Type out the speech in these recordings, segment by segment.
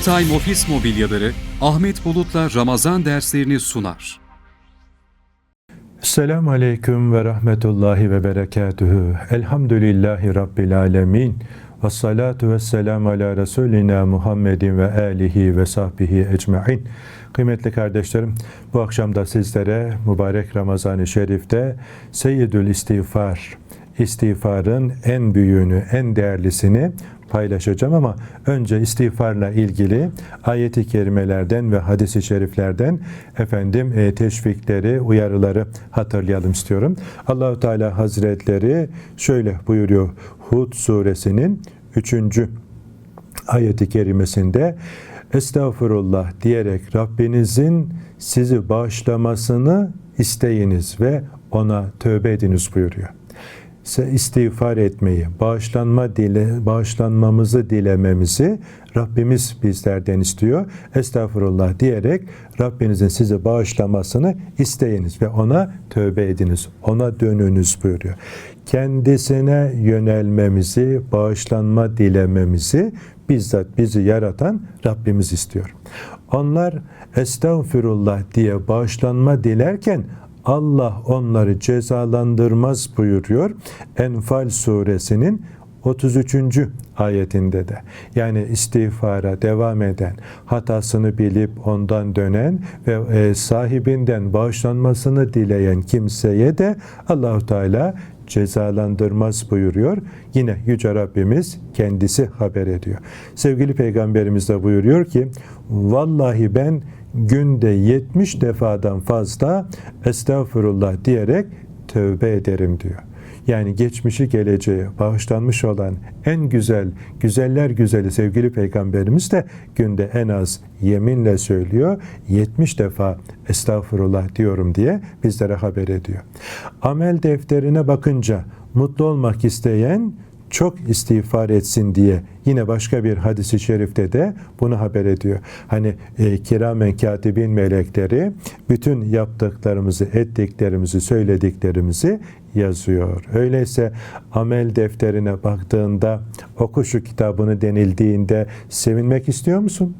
Arttime Ofis Mobilyaları Ahmet Bulut'la Ramazan derslerini sunar. Selamun Aleyküm ve Rahmetullahi ve Berekatühü. Elhamdülillahi Rabbil Alemin. Ve salatu ve selamu ala Resulina Muhammedin ve alihi ve sahbihi ecma'in. Kıymetli kardeşlerim, bu akşam da sizlere mübarek Ramazan-ı Şerif'te Seyyidül İstiğfar, istiğfarın en büyüğünü, en değerlisini paylaşacağım ama önce istiğfarla ilgili ayeti kerimelerden ve hadisi şeriflerden efendim e, teşvikleri, uyarıları hatırlayalım istiyorum. Allahu Teala Hazretleri şöyle buyuruyor Hud suresinin 3. ayeti kerimesinde Estağfurullah diyerek Rabbinizin sizi bağışlamasını isteyiniz ve ona tövbe ediniz buyuruyor istiğfar etmeyi, bağışlanma dile, bağışlanmamızı dilememizi Rabbimiz bizlerden istiyor. Estağfurullah diyerek Rabbinizin sizi bağışlamasını isteyiniz ve ona tövbe ediniz. Ona dönünüz buyuruyor. Kendisine yönelmemizi, bağışlanma dilememizi bizzat bizi yaratan Rabbimiz istiyor. Onlar estağfurullah diye bağışlanma dilerken Allah onları cezalandırmaz buyuruyor. Enfal suresinin 33. ayetinde de yani istiğfara devam eden, hatasını bilip ondan dönen ve e, sahibinden bağışlanmasını dileyen kimseye de Allahu Teala cezalandırmaz buyuruyor. Yine Yüce Rabbimiz kendisi haber ediyor. Sevgili Peygamberimiz de buyuruyor ki, Vallahi ben günde 70 defadan fazla estağfurullah diyerek tövbe ederim diyor. Yani geçmişi geleceği bağışlanmış olan en güzel, güzeller güzeli sevgili peygamberimiz de günde en az yeminle söylüyor. 70 defa estağfurullah diyorum diye bizlere haber ediyor. Amel defterine bakınca mutlu olmak isteyen çok istiğfar etsin diye yine başka bir hadisi şerifte de bunu haber ediyor. Hani e, kiramen katibin melekleri bütün yaptıklarımızı, ettiklerimizi, söylediklerimizi yazıyor. Öyleyse amel defterine baktığında oku şu kitabını denildiğinde sevinmek istiyor musun?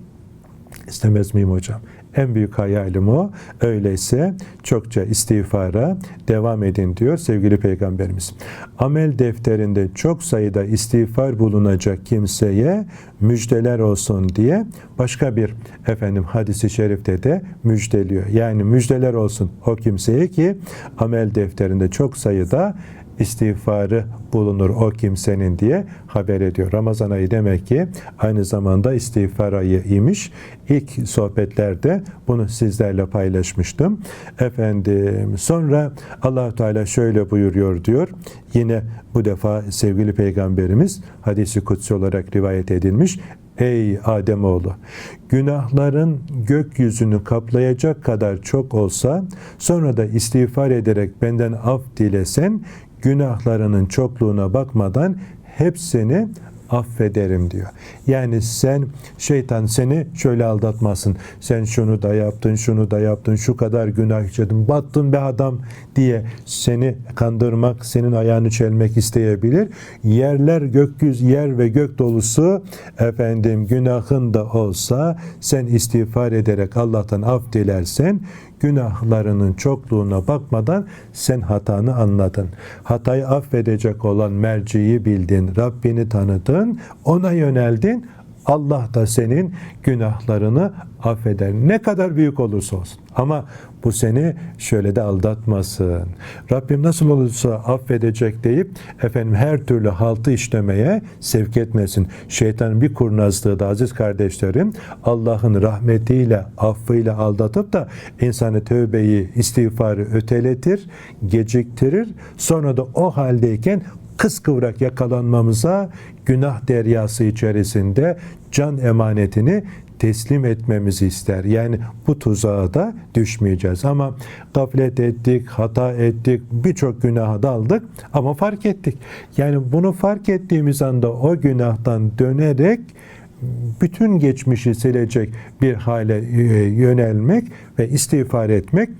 İstemez miyim hocam? En büyük hayalim o. Öyleyse çokça istiğfara devam edin diyor sevgili peygamberimiz. Amel defterinde çok sayıda istiğfar bulunacak kimseye müjdeler olsun diye başka bir efendim hadisi şerifte de müjdeliyor. Yani müjdeler olsun o kimseye ki amel defterinde çok sayıda istiğfarı bulunur o kimsenin diye haber ediyor. Ramazan ayı demek ki aynı zamanda istiğfar ayı imiş. İlk sohbetlerde bunu sizlerle paylaşmıştım. Efendim sonra allah Teala şöyle buyuruyor diyor. Yine bu defa sevgili peygamberimiz hadisi kutsi olarak rivayet edilmiş. Ey Ademoğlu! Günahların gökyüzünü kaplayacak kadar çok olsa, sonra da istiğfar ederek benden af dilesen, günahlarının çokluğuna bakmadan hepsini affederim diyor. Yani sen şeytan seni şöyle aldatmasın. Sen şunu da yaptın, şunu da yaptın, şu kadar günah işledin, battın be adam diye seni kandırmak, senin ayağını çelmek isteyebilir. Yerler gökyüz, yer ve gök dolusu efendim günahın da olsa sen istiğfar ederek Allah'tan af dilersen günahlarının çokluğuna bakmadan sen hatanı anladın. Hatayı affedecek olan merciyi bildin, Rabbini tanıdın, ona yöneldin. Allah da senin günahlarını affeder. Ne kadar büyük olursa olsun. Ama bu seni şöyle de aldatmasın. Rabbim nasıl olursa affedecek deyip efendim her türlü haltı işlemeye sevk etmesin. Şeytanın bir kurnazlığı da aziz kardeşlerim Allah'ın rahmetiyle, affıyla aldatıp da insanı tövbeyi, istiğfarı öteletir, geciktirir. Sonra da o haldeyken kıskıvrak yakalanmamıza günah deryası içerisinde can emanetini teslim etmemizi ister. Yani bu tuzağa da düşmeyeceğiz. Ama gaflet ettik, hata ettik, birçok günaha daldık ama fark ettik. Yani bunu fark ettiğimiz anda o günahtan dönerek bütün geçmişi silecek bir hale e, yönelmek ve istiğfar etmek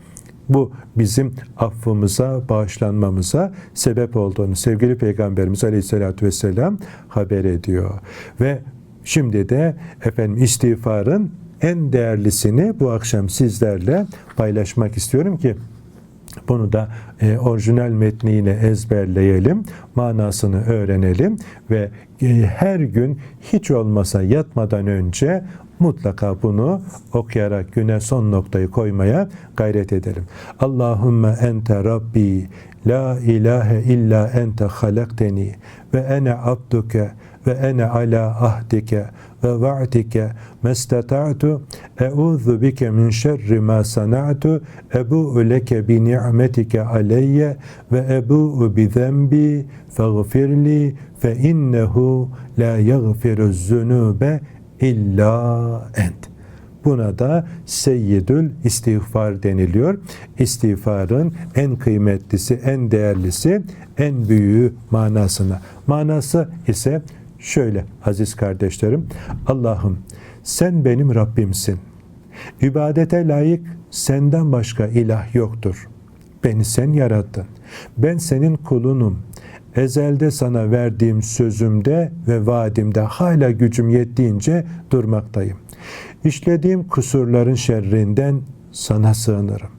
bu bizim affımıza, bağışlanmamıza sebep olduğunu sevgili Peygamberimiz Aleyhisselatü Vesselam haber ediyor. Ve Şimdi de efendim istiğfarın en değerlisini bu akşam sizlerle paylaşmak istiyorum ki bunu da e, orijinal metniyle ezberleyelim, manasını öğrenelim ve e, her gün hiç olmasa yatmadan önce mutlaka bunu okuyarak güne son noktayı koymaya gayret edelim. Allahümme ente Rabbi la ilahe illa ente halakteni ve ene abduke ve ene ala ahdike ve va'dike mestata'tu e'udhu bike min şerri ma sana'tu ebu'u leke bi ni'metike aleyye ve ebu'u bi zenbi faghfirli fe innehu la yaghfiru zunube illa ent. Buna da seyyidül istiğfar deniliyor. İstiğfarın en kıymetlisi, en değerlisi, en büyüğü manasına. Manası ise şöyle aziz kardeşlerim. Allah'ım sen benim Rabbimsin. İbadete layık senden başka ilah yoktur. Beni sen yarattın. Ben senin kulunum. Ezelde sana verdiğim sözümde ve vaadimde hala gücüm yettiğince durmaktayım. İşlediğim kusurların şerrinden sana sığınırım.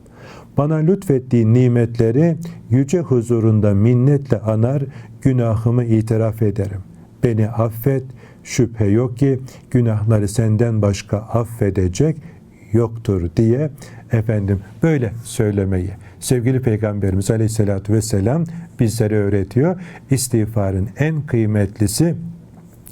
Bana lütfettiğin nimetleri yüce huzurunda minnetle anar, günahımı itiraf ederim. Beni affet, şüphe yok ki günahları senden başka affedecek yoktur diye efendim böyle söylemeyi sevgili Peygamberimiz Aleyhisselatü Vesselam bizlere öğretiyor. İstiğfarın en kıymetlisi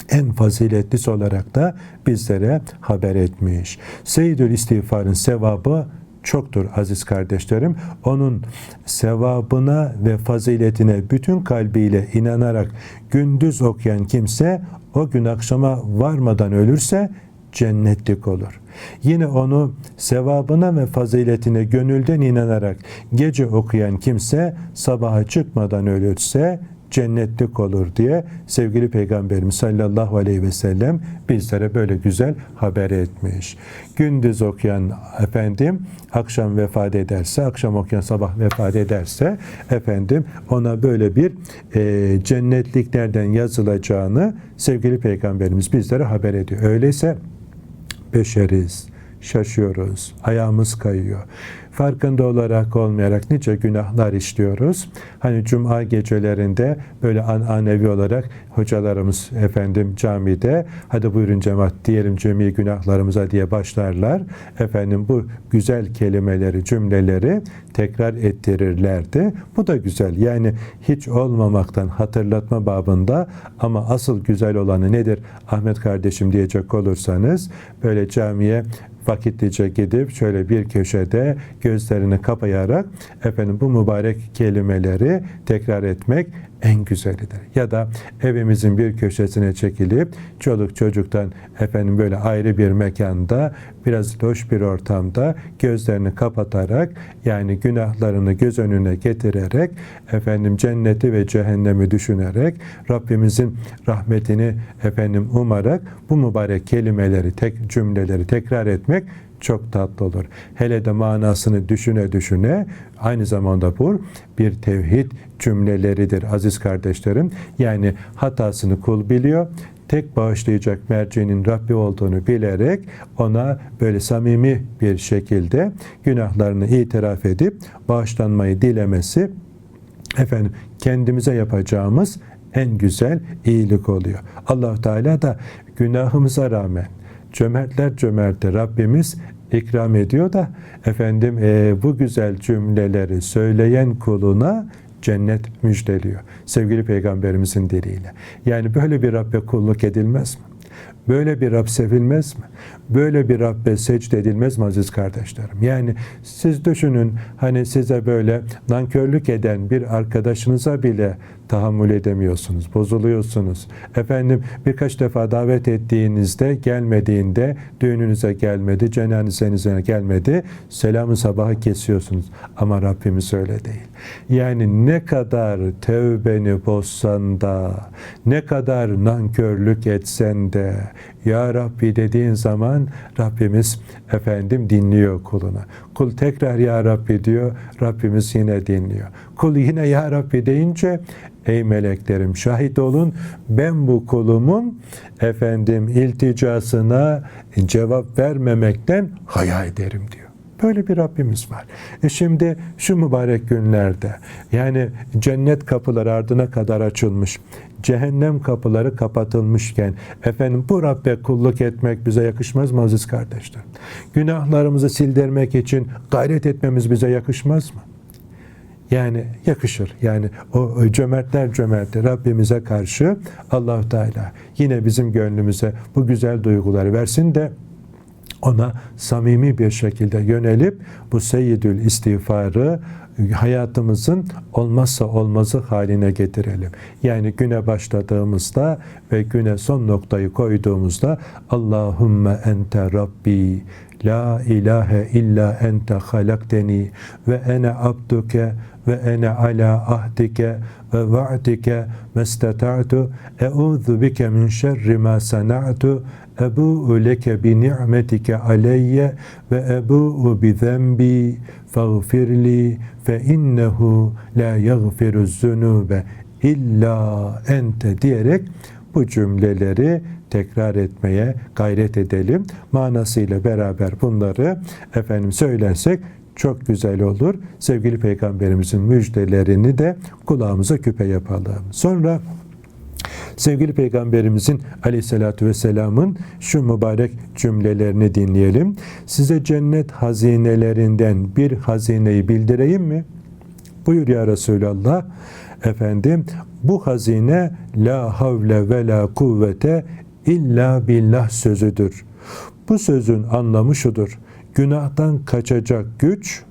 en faziletlisi olarak da bizlere haber etmiş. Seyyidül istiğfarın sevabı çoktur aziz kardeşlerim. Onun sevabına ve faziletine bütün kalbiyle inanarak gündüz okuyan kimse o gün akşama varmadan ölürse cennetlik olur. Yine onu sevabına ve faziletine gönülden inanarak gece okuyan kimse sabaha çıkmadan ölürse cennetlik olur diye sevgili Peygamberimiz sallallahu aleyhi ve sellem bizlere böyle güzel haber etmiş. Gündüz okuyan efendim akşam vefat ederse, akşam okuyan sabah vefat ederse efendim ona böyle bir e, cennetliklerden yazılacağını sevgili Peygamberimiz bizlere haber ediyor. Öyleyse beşeriz, şaşıyoruz, ayağımız kayıyor. Farkında olarak olmayarak nice günahlar işliyoruz. Hani cuma gecelerinde böyle ananevi olarak hocalarımız efendim camide hadi buyurun cemaat diyelim cemi günahlarımıza diye başlarlar. Efendim bu güzel kelimeleri, cümleleri tekrar ettirirlerdi. Bu da güzel. Yani hiç olmamaktan hatırlatma babında ama asıl güzel olanı nedir Ahmet kardeşim diyecek olursanız böyle camiye vakitlice gidip şöyle bir köşede gözlerini kapayarak efendim bu mübarek kelimeleri tekrar etmek en güzelidir. Ya da evimizin bir köşesine çekilip çoluk çocuktan efendim böyle ayrı bir mekanda biraz loş bir ortamda gözlerini kapatarak yani günahlarını göz önüne getirerek efendim cenneti ve cehennemi düşünerek Rabbimizin rahmetini efendim umarak bu mübarek kelimeleri tek cümleleri tekrar etmek çok tatlı olur. Hele de manasını düşüne düşüne aynı zamanda bu bir tevhid cümleleridir aziz kardeşlerim. Yani hatasını kul biliyor tek bağışlayacak merceğinin Rabbi olduğunu bilerek ona böyle samimi bir şekilde günahlarını itiraf edip bağışlanmayı dilemesi efendim kendimize yapacağımız en güzel iyilik oluyor. allah Teala da günahımıza rağmen cömertler cömerti Rabbimiz ikram ediyor da efendim e, bu güzel cümleleri söyleyen kuluna cennet müjdeliyor. Sevgili peygamberimizin diliyle. Yani böyle bir Rabbe kulluk edilmez mi? Böyle bir Rab sevilmez mi? Böyle bir Rabbe secde edilmez mi aziz kardeşlerim? Yani siz düşünün hani size böyle nankörlük eden bir arkadaşınıza bile tahammül edemiyorsunuz, bozuluyorsunuz. Efendim birkaç defa davet ettiğinizde gelmediğinde düğününüze gelmedi, cenazenize gelmedi, selamı sabahı kesiyorsunuz. Ama Rabbimiz öyle değil. Yani ne kadar tevbeni bozsan da, ne kadar nankörlük etsen de, Ya Rabbi dediğin zaman Rabbimiz efendim dinliyor kuluna. Kul tekrar Ya Rabbi diyor, Rabbimiz yine dinliyor. Kul yine Ya Rabbi deyince Ey meleklerim şahit olun ben bu kulumun efendim ilticasına cevap vermemekten haya ederim diyor. Böyle bir Rabbimiz var. E şimdi şu mübarek günlerde yani cennet kapıları ardına kadar açılmış, cehennem kapıları kapatılmışken efendim bu Rabbe kulluk etmek bize yakışmaz mı aziz kardeşler? Günahlarımızı sildirmek için gayret etmemiz bize yakışmaz mı? Yani yakışır. Yani o cömertler cömerti Rabbimize karşı Allahu Teala yine bizim gönlümüze bu güzel duyguları versin de ona samimi bir şekilde yönelip bu seyyidül istiğfarı hayatımızın olmazsa olmazı haline getirelim. Yani güne başladığımızda ve güne son noktayı koyduğumuzda Allahümme ente Rabbi La ilahe illa ente halakteni ve ene abduke ve ene ala ahdike ve va'dike mestata'tu. E'udhu bike min şerri ma sana'tu. Ebu'u leke bi ni'metike aleyye. Ve ebu'u bi zenbi faghfirli fe innehu la yaghfiru zunube illa ente diyerek bu cümleleri tekrar etmeye gayret edelim. Manasıyla beraber bunları efendim söylersek çok güzel olur. Sevgili Peygamberimizin müjdelerini de kulağımıza küpe yapalım. Sonra sevgili Peygamberimizin aleyhissalatü vesselamın şu mübarek cümlelerini dinleyelim. Size cennet hazinelerinden bir hazineyi bildireyim mi? Buyur ya Resulallah. Efendim bu hazine la havle ve la kuvvete illa billah sözüdür. Bu sözün anlamı şudur. Günahtan kaçacak güç,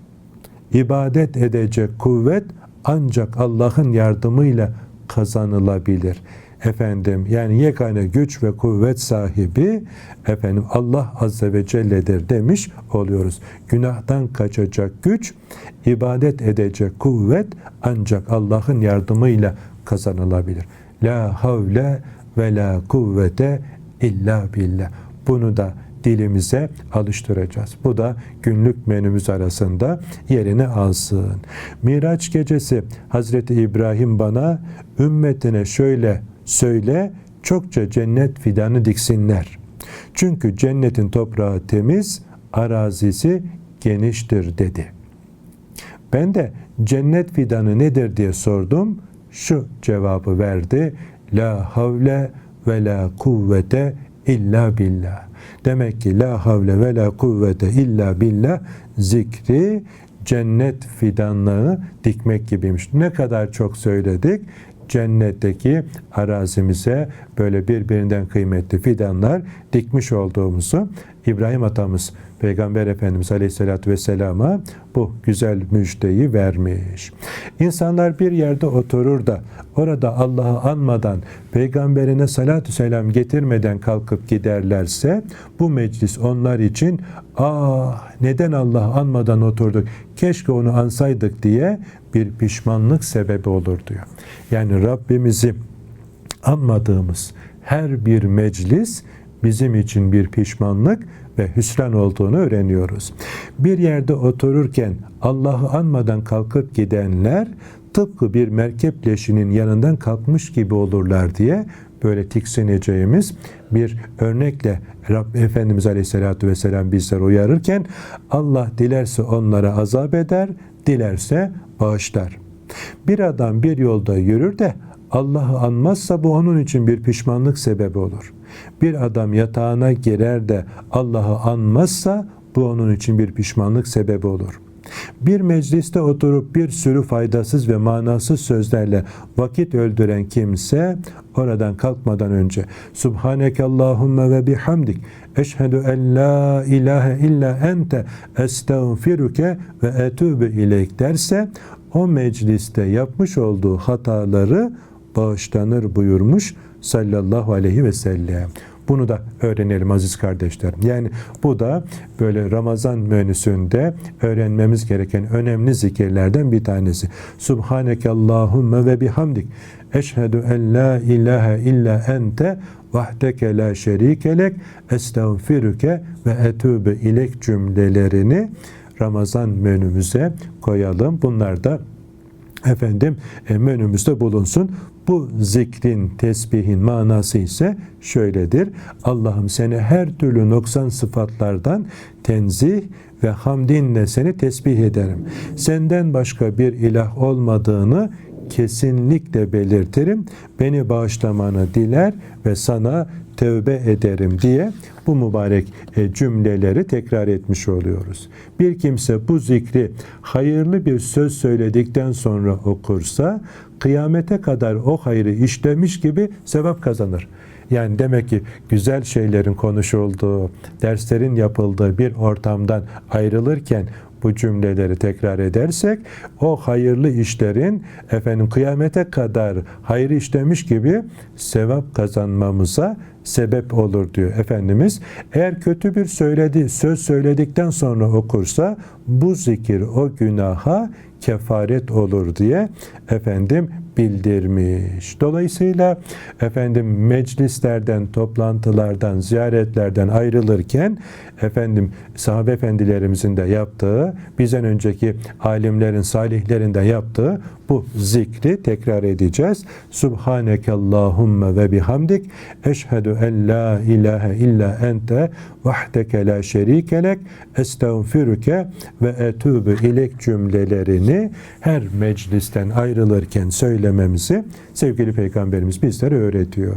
ibadet edecek kuvvet ancak Allah'ın yardımıyla kazanılabilir. Efendim yani yegane güç ve kuvvet sahibi efendim Allah azze ve celle'dir demiş oluyoruz. Günahtan kaçacak güç, ibadet edecek kuvvet ancak Allah'ın yardımıyla kazanılabilir. La havle ve la kuvvete illa billah. Bunu da dilimize alıştıracağız. Bu da günlük menümüz arasında yerini alsın. Miraç gecesi Hazreti İbrahim bana ümmetine şöyle söyle çokça cennet fidanı diksinler. Çünkü cennetin toprağı temiz, arazisi geniştir dedi. Ben de cennet fidanı nedir diye sordum. Şu cevabı verdi. La havle ve la kuvvete illa billah. Demek ki la havle ve la kuvvete illa billah zikri cennet fidanlığı dikmek gibiymiş. Ne kadar çok söyledik cennetteki arazimize böyle birbirinden kıymetli fidanlar dikmiş olduğumuzu İbrahim atamız Peygamber Efendimiz Aleyhisselatü Vesselam'a bu güzel müjdeyi vermiş. İnsanlar bir yerde oturur da orada Allah'ı anmadan, peygamberine salatü selam getirmeden kalkıp giderlerse bu meclis onlar için ah neden Allah'ı anmadan oturduk, keşke onu ansaydık diye bir pişmanlık sebebi olur diyor. Yani Rabbimizi anmadığımız her bir meclis bizim için bir pişmanlık ve hüsran olduğunu öğreniyoruz. Bir yerde otururken Allah'ı anmadan kalkıp gidenler tıpkı bir merkep leşinin yanından kalkmış gibi olurlar diye böyle tiksineceğimiz bir örnekle Rabb Efendimiz Aleyhisselatü Vesselam bizler uyarırken Allah dilerse onlara azap eder, dilerse bağışlar. Bir adam bir yolda yürür de Allah'ı anmazsa bu onun için bir pişmanlık sebebi olur. Bir adam yatağına girer de Allah'ı anmazsa bu onun için bir pişmanlık sebebi olur. Bir mecliste oturup bir sürü faydasız ve manasız sözlerle vakit öldüren kimse oradan kalkmadan önce Subhaneke Allahümme ve bihamdik eşhedü en la ilahe illa ente estağfiruke ve etûbü ileyk derse o mecliste yapmış olduğu hataları bağışlanır buyurmuş sallallahu aleyhi ve sellem. Bunu da öğrenelim aziz kardeşlerim. Yani bu da böyle Ramazan menüsünde öğrenmemiz gereken önemli zikirlerden bir tanesi. Subhaneke Allahümme ve bihamdik. Eşhedü en la ilahe illa ente vahdeke la şerikelek estağfiruke ve etûbü ilek cümlelerini Ramazan menümüze koyalım. Bunlar da efendim e, menümüzde bulunsun. Bu zikrin, tesbihin manası ise şöyledir. Allah'ım seni her türlü noksan sıfatlardan tenzih ve hamdinle seni tesbih ederim. Senden başka bir ilah olmadığını kesinlikle belirtirim. Beni bağışlamanı diler ve sana tövbe ederim diye bu mübarek e, cümleleri tekrar etmiş oluyoruz. Bir kimse bu zikri hayırlı bir söz söyledikten sonra okursa kıyamete kadar o hayrı işlemiş gibi sevap kazanır. Yani demek ki güzel şeylerin konuşulduğu, derslerin yapıldığı bir ortamdan ayrılırken bu cümleleri tekrar edersek o hayırlı işlerin efendim kıyamete kadar hayır işlemiş gibi sevap kazanmamıza sebep olur diyor Efendimiz. Eğer kötü bir söyledi, söz söyledikten sonra okursa bu zikir o günaha kefaret olur diye efendim bildirmiş. Dolayısıyla efendim meclislerden, toplantılardan, ziyaretlerden ayrılırken efendim sahabe efendilerimizin de yaptığı, bizden önceki alimlerin, salihlerin de yaptığı bu zikri tekrar edeceğiz. Subhaneke Allahümme ve bihamdik eşhedü en la ilahe illa ente vahdeke la şerike lek estağfiruke ve etûbü ilek cümlelerini her meclisten ayrılırken söylememizi sevgili Peygamberimiz bizlere öğretiyor.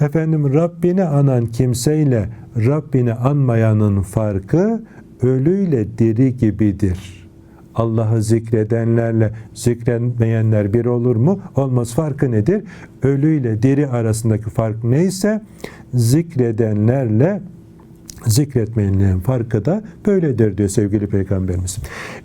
Efendim Rabbini anan kimseyle Rabbini anmayanın farkı ölüyle diri gibidir. Allah'ı zikredenlerle zikretmeyenler bir olur mu? Olmaz. Farkı nedir? Ölüyle diri arasındaki fark neyse zikredenlerle zikretmeyenlerin farkı da böyledir diyor sevgili Peygamberimiz.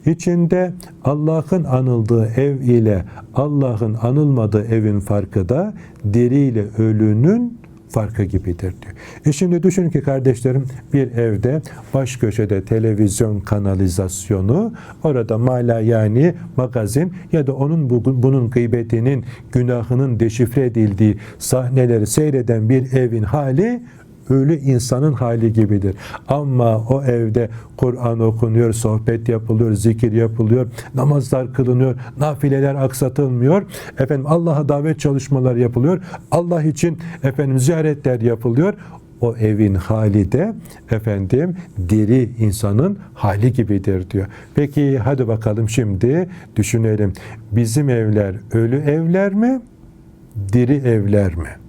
İçinde Allah'ın anıldığı ev ile Allah'ın anılmadığı evin farkı da diri ile ölünün farkı gibidir diyor. E şimdi düşünün ki kardeşlerim bir evde baş köşede televizyon kanalizasyonu orada mala yani magazin ya da onun bunun gıybetinin günahının deşifre edildiği sahneleri seyreden bir evin hali ölü insanın hali gibidir. Ama o evde Kur'an okunuyor, sohbet yapılıyor, zikir yapılıyor, namazlar kılınıyor, nafileler aksatılmıyor. Efendim Allah'a davet çalışmaları yapılıyor. Allah için efendim ziyaretler yapılıyor. O evin hali de efendim diri insanın hali gibidir diyor. Peki hadi bakalım şimdi düşünelim. Bizim evler ölü evler mi? Diri evler mi?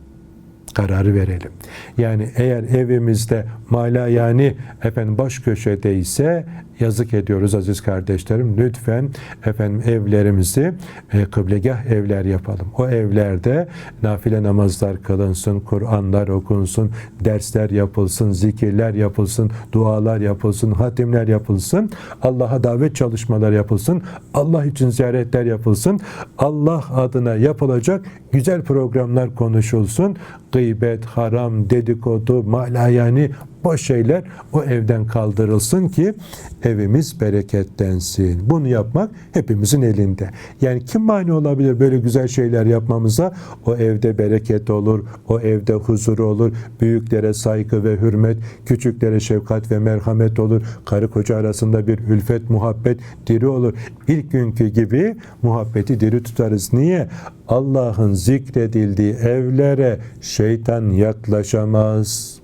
Kararı verelim. Yani eğer evimizde mala yani efendim baş köşede ise yazık ediyoruz aziz kardeşlerim. Lütfen efendim evlerimizi e, kıblegah evler yapalım. O evlerde nafile namazlar kılınsın, Kur'anlar okunsun, dersler yapılsın, zikirler yapılsın, dualar yapılsın, hatimler yapılsın, Allah'a davet çalışmalar yapılsın, Allah için ziyaretler yapılsın, Allah adına yapılacak güzel programlar konuşulsun. Gıybet, haram, dedikodu, malayani boş şeyler o evden kaldırılsın ki evimiz bereketlensin. Bunu yapmak hepimizin elinde. Yani kim mani olabilir böyle güzel şeyler yapmamıza? O evde bereket olur, o evde huzur olur, büyüklere saygı ve hürmet, küçüklere şefkat ve merhamet olur. Karı koca arasında bir ülfet, muhabbet diri olur. İlk günkü gibi muhabbeti diri tutarız. Niye? Allah'ın zikredildiği evlere şeytan yaklaşamaz.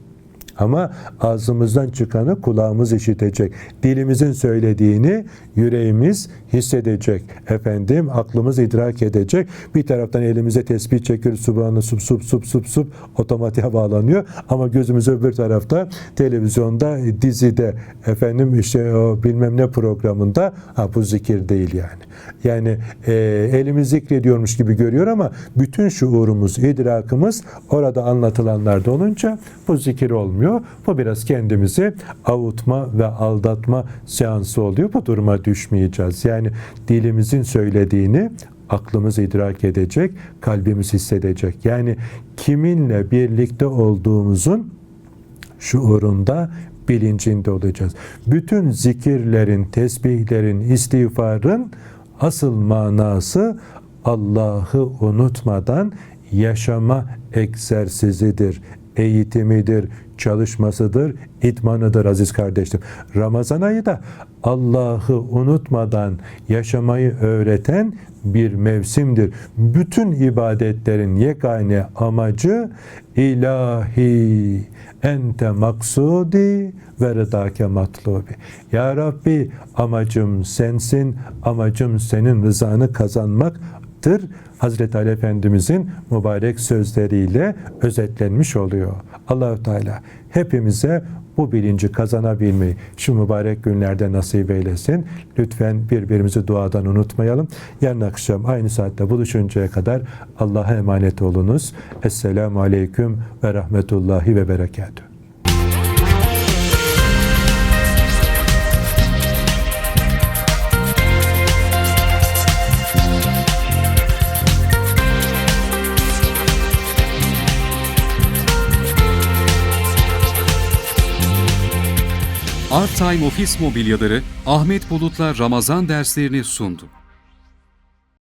Ama ağzımızdan çıkanı kulağımız işitecek. Dilimizin söylediğini yüreğimiz hissedecek. Efendim aklımız idrak edecek. Bir taraftan elimize tesbih çekiyoruz. Subhanallah sup sup sup sup sup otomatiğe bağlanıyor. Ama gözümüz öbür tarafta televizyonda, dizide efendim işte o bilmem ne programında ha bu zikir değil yani. Yani e, elimiz zikrediyormuş gibi görüyor ama bütün şuurumuz, idrakımız orada anlatılanlarda olunca bu zikir olmuyor. Bu biraz kendimizi avutma ve aldatma seansı oluyor. Bu duruma düşmeyeceğiz. Yani dilimizin söylediğini aklımız idrak edecek, kalbimiz hissedecek. Yani kiminle birlikte olduğumuzun şuurunda bilincinde olacağız. Bütün zikirlerin, tesbihlerin, istiğfarın asıl manası Allah'ı unutmadan yaşama egzersizidir, eğitimidir, çalışmasıdır, itmanıdır aziz kardeşim. Ramazan ayı da Allah'ı unutmadan yaşamayı öğreten bir mevsimdir. Bütün ibadetlerin yegane amacı ilahi ente maksudi ve rıdake matlubi. Ya Rabbi amacım sensin, amacım senin rızanı kazanmaktır. Hazreti Ali Efendimizin mübarek sözleriyle özetlenmiş oluyor. Allahu Teala hepimize bu bilinci kazanabilmeyi şu mübarek günlerde nasip eylesin. Lütfen birbirimizi duadan unutmayalım. Yarın akşam aynı saatte buluşuncaya kadar Allah'a emanet olunuz. Esselamu Aleyküm ve Rahmetullahi ve Berekatuhu. Art Time Ofis Mobilyaları Ahmet Bulut'la Ramazan derslerini sundu.